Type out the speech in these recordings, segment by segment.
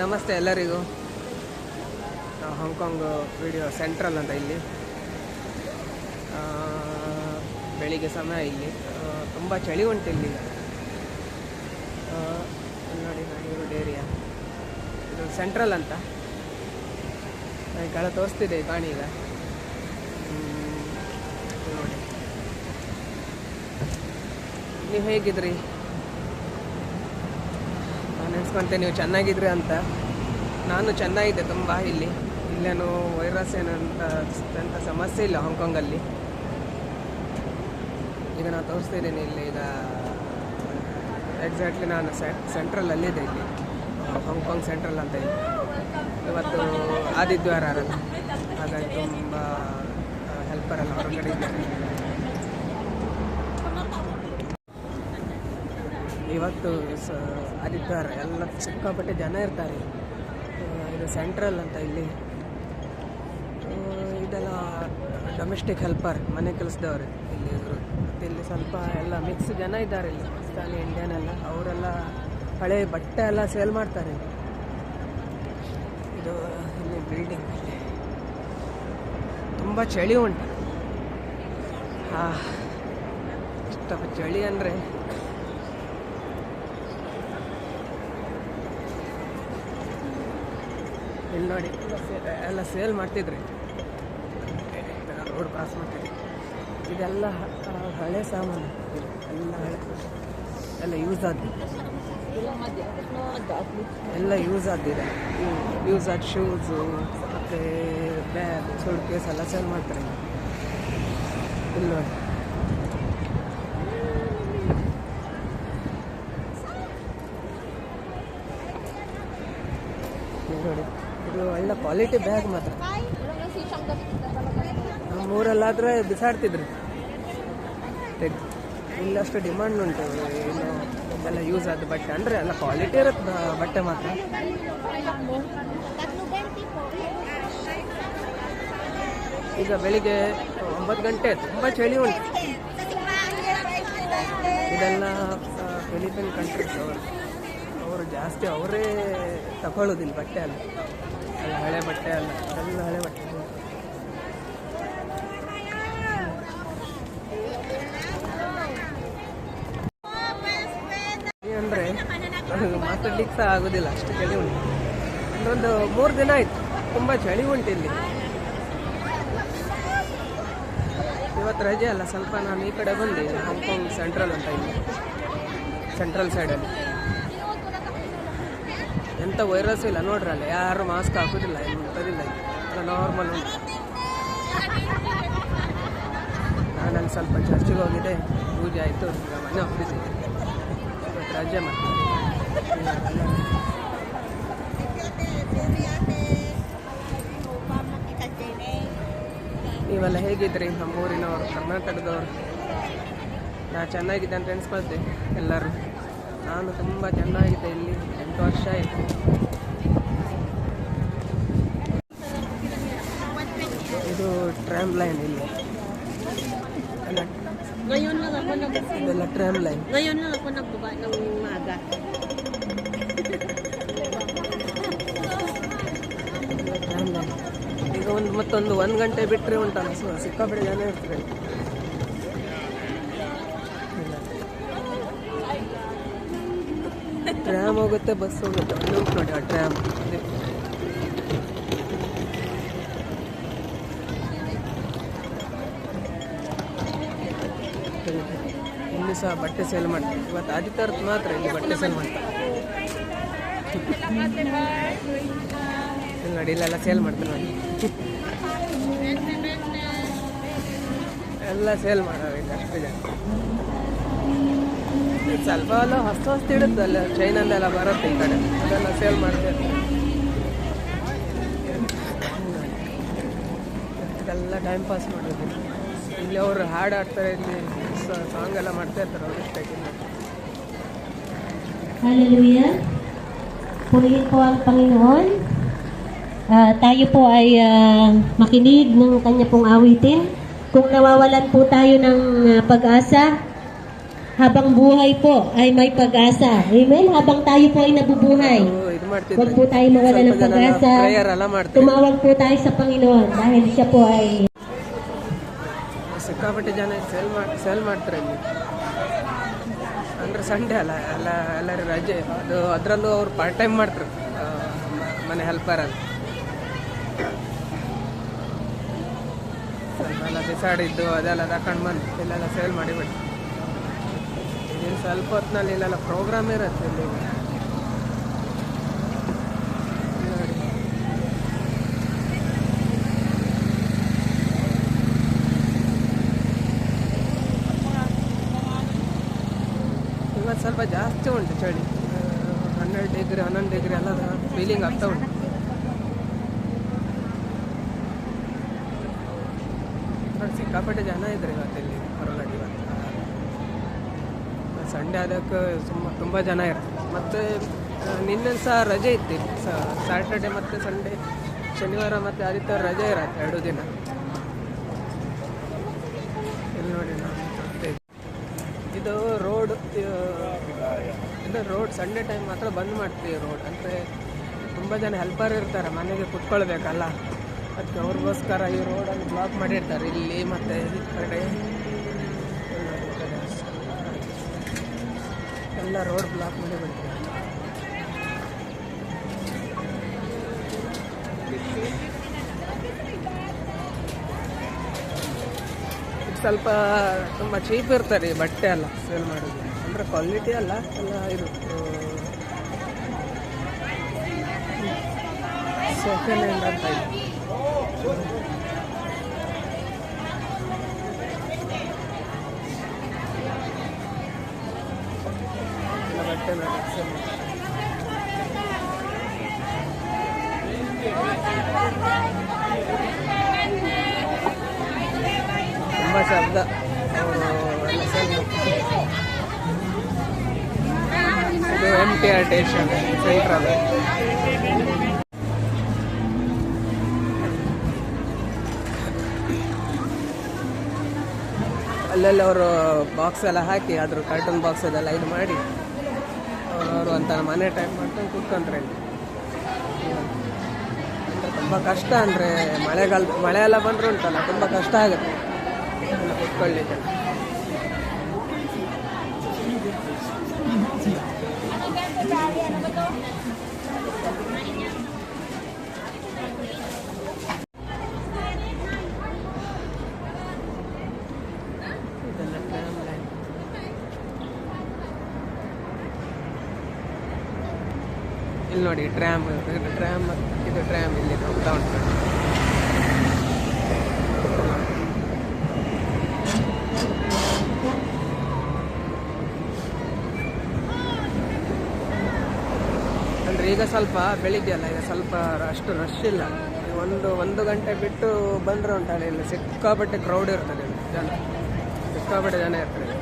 ನಮಸ್ತೆ ಎಲ್ಲರಿಗೂ. Hong Kong video central ಅಂತ ಇಲ್ಲಿ. ಬೆಳಿಗ್ಗೆ ಸಮಯ ಇಲ್ಲಿ. ತುಂಬ ಚಳಿ ಉಂಟು ಇಲ್ಲಿ. ನೋಡಿ ನಾನಿರೋ ಏರಿಯಾ ಇದು ಸೆಂಟ್ರಲ್ ಅಂತ. ಕಳೆ ತೋರಿಸ್ತಿದೆ ಕಾಣಿ ಈಗ. ನೋಡಿ. ನೀವು ಹೇಗಿದ್ರಿ? ನಾನು ನೀವು ಚೆನ್ನಾಗಿದ್ರೆ ಅಂತ. ನಾನು ಚೆನ್ನಾಗಿದೆ ತುಂಬ ಇಲ್ಲಿ. ಇಲ್ಲೇನು ವೈರಸ್ ಏನಂತ ಸಮಸ್ಯೆ ಇಲ್ಲ ಹಾಂಗ್ಕಾಂಗಲ್ಲಿ. ಈಗ ನಾನು ತೋರಿಸ್ತಿದ್ದೀನಿ ಇಲ್ಲಿ ಈಗ ಎಕ್ಸಾಕ್ಟ್ಲಿ ನಾನು ಸೆಂಟ್ರಲ್ ಅಲ್ಲಿದೆ ಇಲ್ಲಿ. ಹಾಂಗ್ಕಾಂಗ್ ಸೆಂಟ್ರಲ್ ಅಂತ ಇಲ್ಲಿ. ಇವತ್ತು ಆದಿತ್ಯವಾರ ಹಾಗಾಗಿ ತುಂಬ ಅಲ್ಲ. ಹೊರಗಡೆ ಇದ್ದಾರೆ. ಇವತ್ತು ಸ ಆದಿತ್ಯವಾರ ಎಲ್ಲ ಸಿಕ್ಕಾಪಟ್ಟೆ ಜನ ಇರ್ತಾರೆ. ಇದು ಸೆಂಟ್ರಲ್ ಅಂತ ಇಲ್ಲಿ. ಇದೆಲ್ಲ ಡೊಮೆಸ್ಟಿಕ್ ಹೆಲ್ಪರ್, ಮನೆ ಕೆಲಸದವ್ರು ಇಲ್ಲಿ ಇವರು. ಮತ್ತು ಇಲ್ಲಿ ಸ್ವಲ್ಪ ಎಲ್ಲ ಮಿಕ್ಸ್ ಜನ ಇದ್ದಾರೆ ಇಲ್ಲಿ. ಪಾಕಿಸ್ತಾನಿ, ಇಂಡಿಯನ್ ಎಲ್ಲ. ಅವರೆಲ್ಲ ಹಳೆ ಬಟ್ಟೆ ಎಲ್ಲ ಸೇಲ್ ಮಾಡ್ತಾರೆ ಇದು ಇಲ್ಲಿ ಬಿಲ್ಡಿಂಗ್ ತುಂಬ ಚಳಿ ಉಂಟು. ಹಾಂ ಇಷ್ಟ ಚಳಿ ಅಂದರೆ ಇಲ್ಲಿ ನೋಡಿ, ಎಲ್ಲ ಸೇಲ್ ಮಾಡ್ತಿದ್ರಿ. ರೋಡ್ ಕ್ರಾಸ್ ಮಾಡ್ತಿದ್ರಿ. ಇದೆಲ್ಲ ಹಳೆ ಸಾಮಾನು. ಎಲ್ಲ ಹಳೆ. ಎಲ್ಲ ಯೂಸ್ ಆದ. ಎಲ್ಲ ಯೂಸ್ ಆದಿದೆ ಯೂಸ್ ಆದ ಶೂಸು ಮತ್ತು ಬ್ಯಾಗ್ ಸೂಟ್ ಕೇಸ್ ಎಲ್ಲ ಸೇಲ್ ಮಾಡ್ತಾರೆ. ಇಲ್ಲಿ ನೋಡಿ ಇಲ್ಲಿ ನೋಡಿ ಇದು ಒಳ್ಳೆ ಕ್ವಾಲಿಟಿ ಬ್ಯಾಗ್ ಮಾತ್ರ. ನಮ್ಮೂರಲ್ಲಾದರೆ ಬಿಸಾಡ್ತಿದ್ರು. ಇಲ್ಲಷ್ಟು ಡಿಮ್ಯಾಂಡ್ ಉಂಟು. ಏನು ಎಲ್ಲ ಯೂಸ್ ಆದ ಬಟ್ಟೆ. ಅಂದರೆ ಎಲ್ಲ ಕ್ವಾಲಿಟಿ ಇರುತ್ತೆ ಬಟ್ಟೆ ಮಾತ್ರ. ಈಗ ಬೆಳಿಗ್ಗೆ ಒಂಬತ್ತು ಗಂಟೆ ತುಂಬ ಚಳಿ ಉಂಟು. ಇದೆಲ್ಲ ಫಿಲಿಪೈನ್ ಕಂಟ್ರೀಸ್ ಅವರು ಅವರು ಜಾಸ್ತಿ, ಅವರೇ ತಗೊಳ್ಳೋದಿಲ್ಲ ಬಟ್ಟೆ ಎಲ್ಲ. ಹಳೆ ಬಟ್ಟೆ ಅಲ್ಲ ಎಲ್ಲ ಹಳೆ ಬಟ್ಟೆ. ಅಂದರೆ ಮಾತಾಡ್ಲಿಕ್ಕೆ ಸಹ ಆಗೋದಿಲ್ಲ, ಅಷ್ಟು ಚಳಿ ಉಂಟು. ಒಂದು ಮೂರು ದಿನ ಆಯ್ತು, ತುಂಬ ಚಳಿ ಉಂಟು ಇಲ್ಲಿ. ಇವತ್ತು ರಜೆ ಅಲ್ಲ, ಸ್ವಲ್ಪ ನಾನು ಈ ಕಡೆ ಬಂದೆ ಹಾಂಗ್ಕಾಂಗ್ ಸೆಂಟ್ರಲ್ ಅಂತ ಇಲ್ಲಿ ಸೆಂಟ್ರಲ್ ಸೈಡಲ್ಲಿ ಎಂಥ ವೈರಸ್ ಇಲ್ಲ ನೋಡ್ರಲ್ಲ, ಯಾರು ಮಾಸ್ಕ್ ಹಾಕೋದಿಲ್ಲ ಎಂತದಿಲ್ಲ ನಾರ್ಮಲ್ ಉಂಟು. ನಾನು ಸ್ವಲ್ಪ ಚರ್ಚಿಗೆ ಹೋಗಿದ್ದೆ, ಪೂಜೆ ಆಯಿತು ಮನೆ ಹೋಗಿದ್ದೆ ಇವತ್ತು ರಜೆ ಮತ್ತೆ. ನೀವೆಲ್ಲ ಹೇಗಿದ್ರಿ ನಮ್ಮೂರಿನವರು ಕರ್ನಾಟಕದವರು? ನಾ ಚೆನ್ನಾಗಿದ್ದೆ ಅಂತ ಎಣಿಸ್ಕೊಳ್ತೆ ಎಲ್ಲರೂ? ನಾನು ತುಂಬ ಚೆನ್ನಾಗಿದೆ ಇಲ್ಲಿ, ಎಂಟು ವರ್ಷ ಆಯಿತು. ಇದು ಟ್ರಾಮ್ ಲೈನ್ ಇಲ್ಲಿ. ಇದೆಲ್ಲ ಟ್ರಾಮ್ ಲೈನ್ ಈಗ ಒಂದು ಮತ್ತೊಂದು ಒಂದು ಗಂಟೆ ಬಿಟ್ಟರೆ ಉಂಟಲ್ಲ ಸಿಕ್ಕಾಪಟ್ಟೆ ಜನ ಇರ್ತಾರೆ. ಟ್ರ್ಯಾಮ್ ಹೋಗುತ್ತೆ ಬಸ್ ಹೋಗುತ್ತೆ. ಅಲ್ಲೋಗಿ ನೋಡಿ ಆ ಟ್ರ್ಯಾಮ್ ಇಲ್ಲಿ ಸಹ ಬಟ್ಟೆ ಸೇಲ್ ಮಾಡ್ತಾರೆ. ಇವತ್ತು ಆದಿತ್ಯರ್ ಮಾತ್ರ ಇಲ್ಲಿ ಬಟ್ಟೆ ಸೇಲ್ ಮಾಡ್ತಾರೆ. ನೋಡಿ, ಇಲ್ಲೆಲ್ಲ ಸೇಲ್ ಮಾಡ್ತಾರೆ ನೋಡಿ. ಎಲ್ಲ ಸೇಲ್ ಮಾಡೋರು ಅಷ್ಟು ಜನ. ಇದು ಸ್ವಲ್ಪ ಎಲ್ಲ ಹೊಸ ಹೊಸ ಇಡುತ್ತೆ ಅಲ್ಲ ಚೈನಲ್ಲೆಲ್ಲ ಬರುತ್ತೆ ಈ ಕಡೆ ಅದೆಲ್ಲ ಸೇಲ್ ಮಾಡ್ತಾರೆ ಇದೆಲ್ಲ ಟೈಮ್ ಪಾಸ್ ಮಾಡೋದು ಇಲ್ಲಿ ಅವರು ಹಾಡು ಆಡ್ತಾರೆ ಇಲ್ಲಿ ಸಾಂಗ್ ಎಲ್ಲ ಮಾಡ್ತಾ ಇರ್ತಾರೆ ಅವ್ರು ಇಷ್ಟಕ್ಕೆ Hallelujah. Purihin po ang Panginoon. Ah, tayo po ay ah, makinig ng kanya pong awitin. Kung nawawalan po tayo ng ah, pag-asa, habang buhay po ay may pag-asa. Amen? Habang tayo po ay nabubuhay. ನಾವು ಇದು ಮಾಡ್ತಿದ್ವಿ Huwag po tayo mawala ng pag-asa. Prayer ಎಲ್ಲ ಮಾಡ್ತೀವಿ Tumawag po tayo sa Panginoon dahil siya po ay ಸಿಕ್ಕಾಪಟ್ಟೆ ಜನ sale ಮಾಡಿ sale ಮಾಡ್ತಾರೆ ಇಲ್ಲಿ ಅಂದ್ರೆ ಸಂಡೇ ಅಲ್ಲ ಎಲ್ಲ ಎಲ್ಲರೂ ರಜೆ ಅದು ಅದರಲ್ಲೂ ಅವ್ರು ಪಾರ್ಟ್ ಟೈಮ್ ಮಾಡ್ತಾರೆ ಆ, ಮ- ಮನೆ ಹೆಲ್ಪರ್ ಅಂತ ಸ್ವಲ್ಪ ಎಲ್ಲ ಬಿಸಾಡಿದ್ದು ಅದೆಲ್ಲ ತಗೊಂಡು ಬಂದು ಇಲ್ಲೆಲ್ಲ ಸೇಲ್ ಮಾಡಿಬಿಟ್ಟು ಇನ್ನು ಸ್ವಲ್ಪ ಹೊತ್ತಿನಲ್ಲಿ ಇಲ್ಲೆಲ್ಲ ಪ್ರೋಗ್ರಾಮ್ ಇರುತ್ತೆ ಇಲ್ಲಿ. ಇವತ್ತು ಸ್ವಲ್ಪ ಜಾಸ್ತಿ ಉಂಟು ಚಳಿ. ಹನ್ನೆರಡು ಡಿಗ್ರಿ ಹನ್ನೊಂದು ಡಿಗ್ರಿ ಎಲ್ಲ ಫೀಲಿಂಗ್ ಆಗ್ತಾ ಉಂಟು. ಸಿಕ್ಕಾಪಟ್ಟೆ ಜನ ಇದ್ರು ಇವತ್ತು ಇಲ್ಲಿ ಹೊರಗಡೆ ಇವತ್ತು ಸಂಡೇ ಅದಕ್ಕೆ ಸುಮ್ಮ ತುಂಬ ಜನ ಇರ್ತಾರೆ. ಮತ್ತು ನಿನ್ನೆ ಸಹ ರಜೆ ಇತ್ತು. ಸ್ಯಾಟರ್ಡೆ ಮತ್ತು ಸಂಡೇ ಶನಿವಾರ ಮತ್ತು ಆದಿತ್ಯವಾರ ರಜೆ ಇರತ್ತೆ ಎರಡು ದಿನ. ನೋಡಿ ನಾವು ಇದು ರೋಡ್ ಇದು ರೋಡ್ ಸಂಡೇ ಟೈಮ್ ಮಾತ್ರ ಬಂದ್ ಮಾಡ್ತೀವಿ ರೋಡ್ ಅಂದರೆ ತುಂಬ ಜನ ಹೆಲ್ಪರ್ ಇರ್ತಾರೆ, ಮನೆಗೆ ಕುತ್ಕೊಳ್ಬೇಕಲ್ಲ. ಅದಕ್ಕೆ ಅವ್ರಿಗೋಸ್ಕರ ಈ ರೋಡನ್ನು ಬ್ಲಾಕ್ ಮಾಡಿರ್ತಾರೆ. ಇಲ್ಲಿ ಮತ್ತು ಈ ಕಡೆ ಈ ಕಡೆ ಎಲ್ಲ ರೋಡ್ ಬ್ಲಾಕ್ ಮಾಡಿ ಬಿಡ್ತಾರೆ ಸ್ವಲ್ಪ ತುಂಬ ಚೀಪ್ ಇರ್ತಾರೆ ರೀ ಬಟ್ಟೆ ಅಲ್ಲ ಸೇಲ್ ಮಾಡೋದು. ಅಂದರೆ ಕ್ವಾಲಿಟಿ ಅಲ್ಲ, ಎಲ್ಲ ಇದು ಸೆಕೆಂಡ್ ಹ್ಯಾಂಡ್ ಅಂತ ಇದೆ ಎಲ್ಲ ಬಟ್ಟೆ ಮೇಲೆ sell ಮಾಡ್ತಾರೆ. ತುಂಬ ಶಬ್ದ. ಇದು M T R station central ಅಲ್ಲೆಲ್ಲ ಅವರು ಬಾಕ್ಸ್ ಎಲ್ಲ ಹಾಕಿ ಅದ್ರ ಕಾರ್ಟೂನ್ ಬಾಕ್ಸ್ ಅದೆಲ್ಲ ಇದು ಮಾಡಿ ಅಂತ ಮನೆ ಟೈಪ್ ಮಾಡ್ಕೊಂಡು ಕೂತ್ಕೊಂಡ್ರೆ. ತುಂಬ ಕಷ್ಟ ಅಂದರೆ ಮಳೆಗಾಲ, ಮಳೆ ಎಲ್ಲ ಬಂದ್ರೆ ಉಂಟಲ್ಲ, ತುಂಬ ಕಷ್ಟ ಆಗುತ್ತೆ ಕೂತ್ಕೊಳ್ಳಿಕ್ಕೆ. ನೋಡಿ ಟ್ರ್ಯಾಮ್ ಟ್ರ್ಯಾಮ್ ಇದು ಟ್ರ್ಯಾಮ್ ಇಲ್ಲಿ ಹೋಗ್ತಾ ಉಂಟು. ಅಂದರೆ ಈಗ ಸ್ವಲ್ಪ ಬೆಳಿಗ್ಗೆ ಅಲ್ಲ ಈಗ ಸ್ವಲ್ಪ ಅಷ್ಟು ರಶ್ ಇಲ್ಲ. ಒಂದು ಒಂದು ಗಂಟೆ ಬಿಟ್ಟು ಬಂದ್ರೆ ಉಂಟಲ್ಲ, ಇಲ್ಲಿ ಸಿಕ್ಕಾಪಟ್ಟೆ ಕ್ರೌಡ್ ಇರ್ತದೆ ಜನ. ಸಿಕ್ಕಾಪಟ್ಟೆ ಜನ ಇರ್ತಾರೆ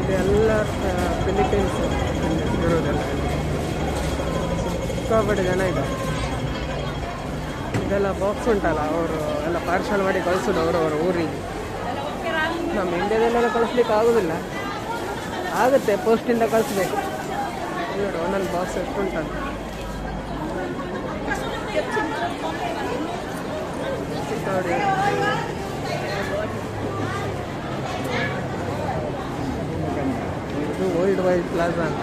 ಇದೆಲ್ಲ ಫಿಲಿಪೀನ್ಸ್ ಇರೋದೆಲ್ಲ. ಸಿಕ್ಕಾಪಟ್ಟೆ ಜನ ಇದೆ ಇದೆಲ್ಲ ಬಾಕ್ಸ್ ಉಂಟಲ್ಲ, ಅವರು ಎಲ್ಲ ಪಾರ್ಸಲ್ ಮಾಡಿ ಕಳಿಸೋದು ಅವರವರ ಊರಿಗೆ. ನಮ್ಮ ಇಂಡಿಯಾದಲ್ಲೆಲ್ಲ ಕಳಿಸ್ಲಿಕ್ಕೆ ಆಗೋದಿಲ್ಲ. ಆಗುತ್ತೆ ಪೋಸ್ಟಿಂದ ಕಳಿಸ್ಬೇಕು. ನೋಡಿ ಒಂದೊಂದು ಬಾಕ್ಸ್ ಎಷ್ಟು ಉಂಟಲ್ಲ ಇದು ವರ್ಲ್ಡ್ ವೈಡ್ ಪ್ಲಾಜಾ ಅಂತ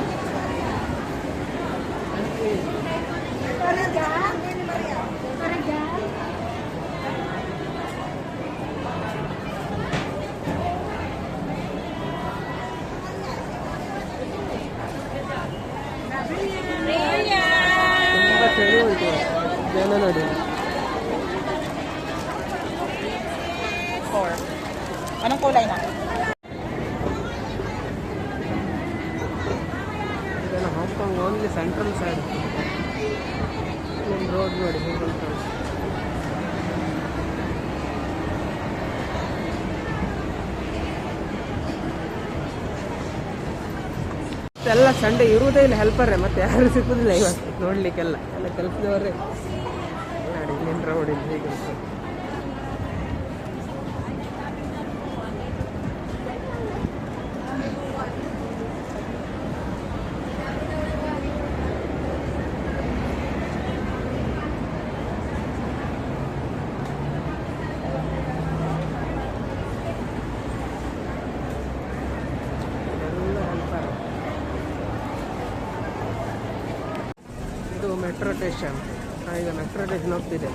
ತುಂಬ ಚಳಿ ಉಂಟು ಜನ ನೋಡಿ Anong kulay na? Central side. ಒಂದು ರೋಡ್ ನೋಡಿ ಹೇಗೆ ಎಲ್ಲ ಸಂಡೆ ಇರುವುದೇ ಇಲ್ಲ ಹೆಲ್ಪರ್ರೆ ಮತ್ತೆ ಯಾರು ಸಿಕ್ಕುದಿಲ್ಲ ಇವತ್ತು ನೋಡ್ಲಿಕ್ಕೆಲ್ಲ. ಎಲ್ಲ ಕೆಲಸದವರೇ. ನೋಡಿ ರೋಡ್ ಇಲ್ಲಿ ಹೇಗೆ ಮೆಟ್ರೋ ಸ್ಟೇಷನ್ ಈಗ ಮೆಟ್ರೋ ಸ್ಟೇಷನ್ ಹೋಗ್ತಿದೆ.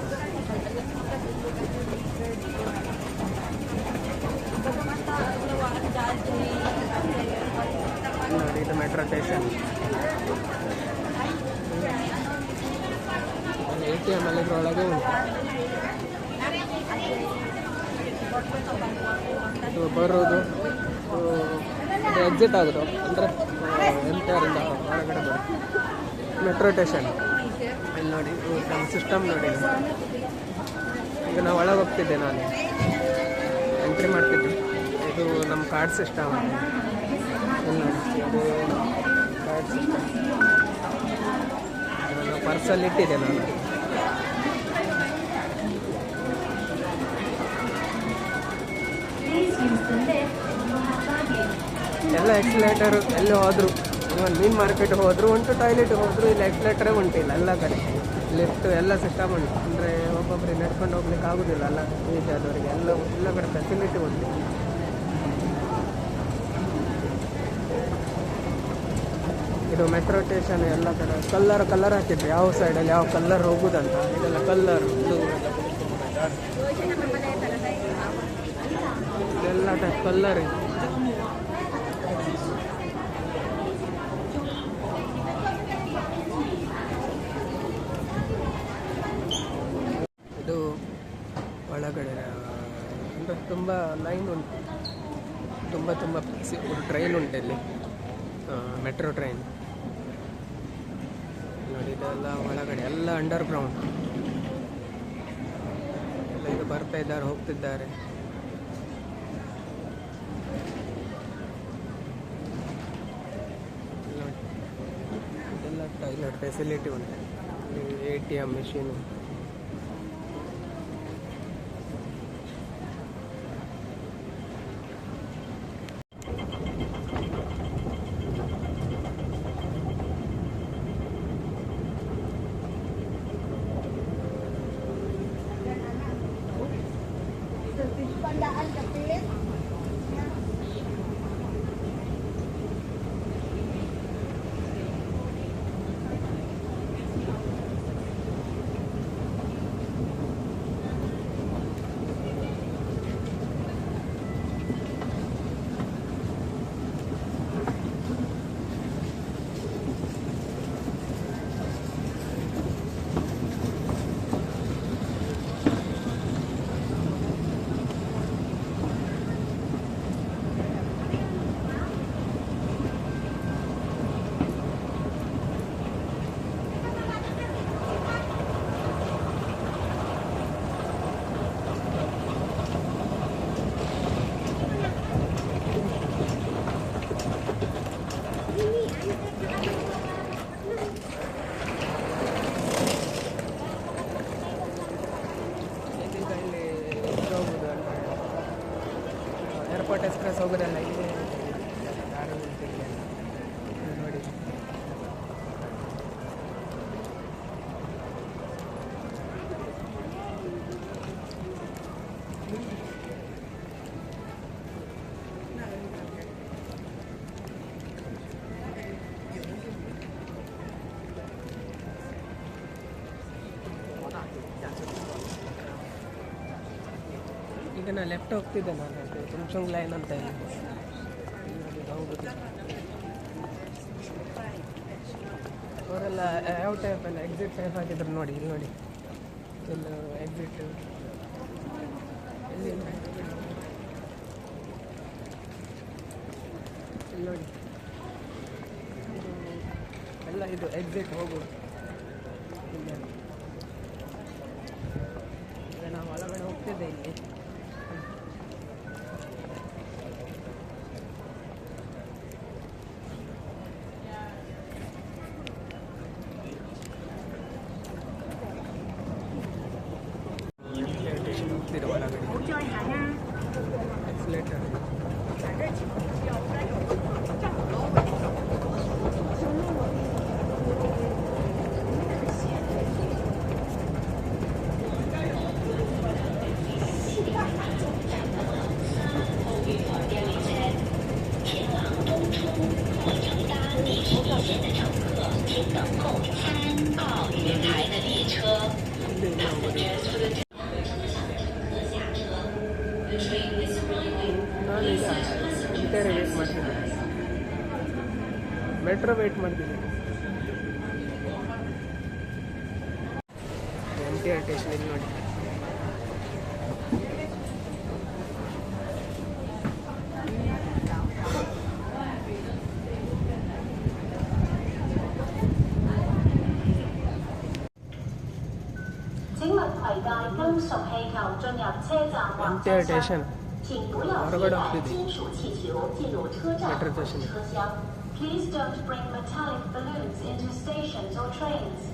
ನೋಡಿ, ಇದು metro station A T M ಅಲ್ಲಿ ಇದ್ರೊಳಗೆ ಉಂಟು. ಬರೋದು ಎಕ್ಸಿಟ್ ಆದರು, ಅಂದರೆ ಎಂ ಆರಿಂದ ಹೊರಗಡೆ ಬರೋದು ಮೆಟ್ರೋ ಸ್ಟೇಷನ್ ನೋಡಿ ನಮ್ಮ ಸಿಸ್ಟಮ್ ನೋಡಿ. ಈಗ ನಾವು ಒಳಗೆ ಹೋಗ್ತಿದ್ದೆ ನಾನು. ಎಂಟ್ರಿ ಮಾಡ್ತಿದ್ದೆ. ಇದು ನಮ್ಮ ಕಾರ್ಡ್ ಸಿಸ್ಟಮ್ ಕಾರ್ಡ್ ಪರ್ಸಲ್ಲಿ ಇಟ್ಟಿದ್ದೆ ನಾನು. ಎಲ್ಲ ಎಕ್ಸಲೇಟರು ಎಲ್ಲಿ ಹೋದ್ರು. ಇವನ್ ಮೀನ್ ಮಾರ್ಕೆಟ್ ಹೋದ್ರು ಉಂಟು ಟಾಯ್ಲೆಟ್ ಹೋದ್ರು, ಇಲ್ಲಿ ಎಕ್ಸ್ಲೇಟ್ರೇ ಉಂಟು ಇಲ್ಲ ಎಲ್ಲ ಕಡೆ. ಲಿಫ್ಟ್ ಎಲ್ಲ ಸಿಸ್ಟಮ್ ಉಂಟು. ಅಂದರೆ ಒಬ್ಬೊಬ್ಬರಿಗೆ ನಡ್ಕೊಂಡು ಹೋಗ್ಲಿಕ್ಕೆ ಆಗುದಿಲ್ಲ ಅಲ್ಲ ಏಜ್ ಆದವರಿಗೆ ಎಲ್ಲ ಎಲ್ಲ ಕಡೆ ಫೆಸಿಲಿಟಿ ಉಂಟು. ಇದು ಮೆಟ್ರೋ ಸ್ಟೇಷನ್ ಎಲ್ಲ ಕಡೆ. ಕಲ್ಲರ್ ಕಲ್ಲರ್ ಹಾಕಿದ್ರು. ಯಾವ ಸೈಡಲ್ಲಿ ಯಾವ ಕಲ್ಲರ್ ಹೋಗುದಂತ. ಇದೆಲ್ಲ ಕಲ್ಲರ್ ಎಲ್ಲ ಟೈಪ್ ಕಲ್ಲರ್ ಇದೆ ಇದು ಒಳಗಡೆ ಅಂದರೆ ತುಂಬ ಲೈನ್ ಉಂಟು ತುಂಬ ತುಂಬ ಸಿ- ಒಂದು ಟ್ರೈನ್ ಉಂಟು ಇಲ್ಲಿ. ಮೆಟ್ರೋ ಟ್ರೈನ್ ನೋಡಿ, ಇದೆಲ್ಲ ಒಳಗಡೆ, ಎಲ್ಲ ಅಂಡರ್ ಗ್ರೌಂಡ್ ಎಲ್ಲ ಇದು ಬರ್ತಾ ಇದ್ದಾರೆ, ಹೋಗ್ತಿದ್ದಾರೆ. ಎಲ್ಲ ಫೆಸಿಲಿಟಿ ಉಂಟು. A T M machine Brasil Grande. ಈಗ ನಾನು ಲೆಫ್ಟ್ ಹೋಗ್ತಿದ್ದೆ ನಾನು. ಅದು ತುಮ್ಸಂಗ್ ಲೈನ್ ಅಂತ ಹೋಗುದು ಅವರೆಲ್ಲ ಯಾವ ಟೈಪ್ ಎಲ್ಲ ಎಕ್ಸಿಟ್ ಟೈಪ್ ಹಾಕಿದ್ರು ನೋಡಿ, ಇಲ್ಲಿ ನೋಡಿ. ಇಲ್ಲಿ ಎಕ್ಸಿಟ್ ಇಲ್ಲಿ? ನೋಡಿ. ಎಲ್ಲ ಇದು ಎಕ್ಸಿಟ್ ಹೋಗೋದು ನಾವು ಒಳಗಡೆ ಹೋಗ್ತಿದ್ದೆ ಇಲ್ಲಿ ಇಲ್ಲ ಹೋಗೋದು ನಾನು ಈಗ ಇಂಟರ್ ವೇಟ್ ಮಾಡ್ತೀನಿ ಗಂಟೆ ವೆಯ್ಟ್ ಮಾಡ್ತಿದ್ದೀನಿ ಎಂ ಟಿ ಆರ್ ಟೇಷನ್ ನೋಡಿ M T R station metro station Please don't bring metallic balloons into stations or trains.